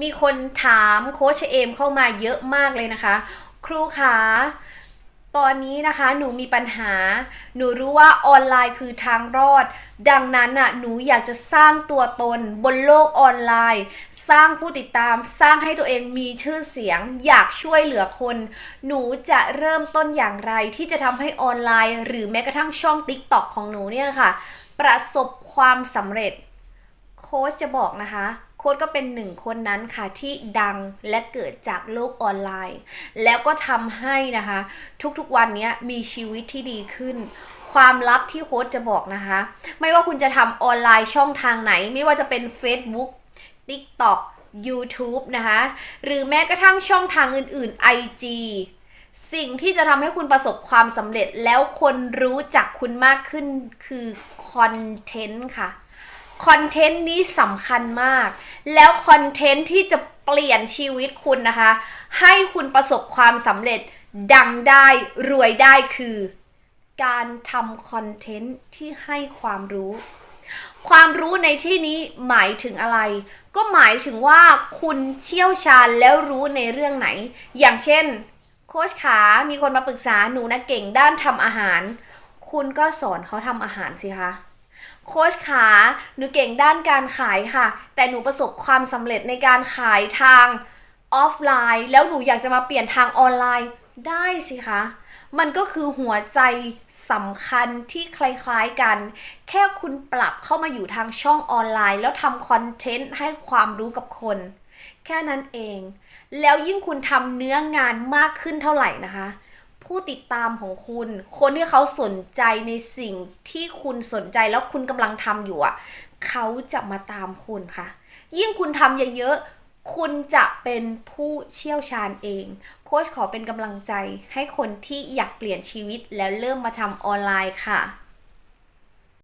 มีคนถามโค้ชเอมเข้ามาเยอะมากเลยนะคะ ครูคะตอนนี้นะคะหนูมีปัญหา หนูรู้ว่าออนไลน์คือทางรอด ดังนั้นน่ะหนูอยากจะสร้างตัวตนบนโลกออนไลน์ สร้างผู้ติดตาม สร้างให้ตัวเองมีชื่อเสียง อยากช่วยเหลือคน หนูจะเริ่มต้นอย่างไรที่จะทำให้ออนไลน์ หรือแม้กระทั่งช่อง TikTok ของหนูเนี่ยค่ะ ประสบความสำเร็จ โค้ชจะบอกนะคะ โค้ชก็เป็นหนึ่งคนนั้นค่ะที่ดังและเกิดจากโลกออนไลน์ แล้วก็ทำให้นะคะ ทุกๆวันนี้มีชีวิตที่ดีขึ้น ความลับที่โค้ชจะบอกนะคะ ไม่ว่าคุณจะทำออนไลน์ช่องทางไหน ไม่ว่าจะเป็น Facebook TikTok YouTube นะคะ หรือแม้กระทั่งช่องทางอื่นๆ IG สิ่งที่จะทำให้คุณประสบความสำเร็จแล้วคนรู้จักคุณมากขึ้นคือคอนเทนต์ค่ะ คอนเทนต์นี้สำคัญมาก แล้วคอนเทนต์ที่จะเปลี่ยนชีวิตคุณนะคะ ให้คุณประสบความสำเร็จดังได้รวยได้คือ การทำคอนเทนต์ที่ให้ความรู้ ความรู้ในที่นี้หมายถึงอะไร ก็หมายถึงว่าคุณเชี่ยวชาญแล้วรู้ในเรื่องไหน อย่างเช่น โค้ชขา มีคนมาปรึกษาหนูนะเก่งด้านทำอาหาร คุณก็สอนเขาทำอาหารสิคะ โค้ชขาหนูเก่งด้านการขายค่ะ แต่หนูประสบความสำเร็จในการขายทางออฟไลน์ แล้วหนูอยากจะมาเปลี่ยนทางออนไลน์ได้สิคะ มันก็คือหัวใจสำคัญที่คล้ายๆกัน แค่คุณปรับเข้ามาอยู่ทางช่องออนไลน์ แล้วทำคอนเทนต์ให้ความรู้กับคน แค่นั้นเอง แล้วยิ่งคุณทำเนื้องานมากขึ้นเท่าไหร่นะคะ ผู้ติดตามของคุณ คนที่เขาสนใจในสิ่งที่คุณสนใจแล้วคุณกำลังทำอยู่อะเขาจะมาตามคุณค่ะ ยิ่งคุณทำเยอะๆคุณจะเป็นผู้เชี่ยวชาญเองโค้ชขอเป็นกำลังใจให้คนที่อยากเปลี่ยนชีวิตแล้วเริ่มมาทำออนไลน์ค่ะ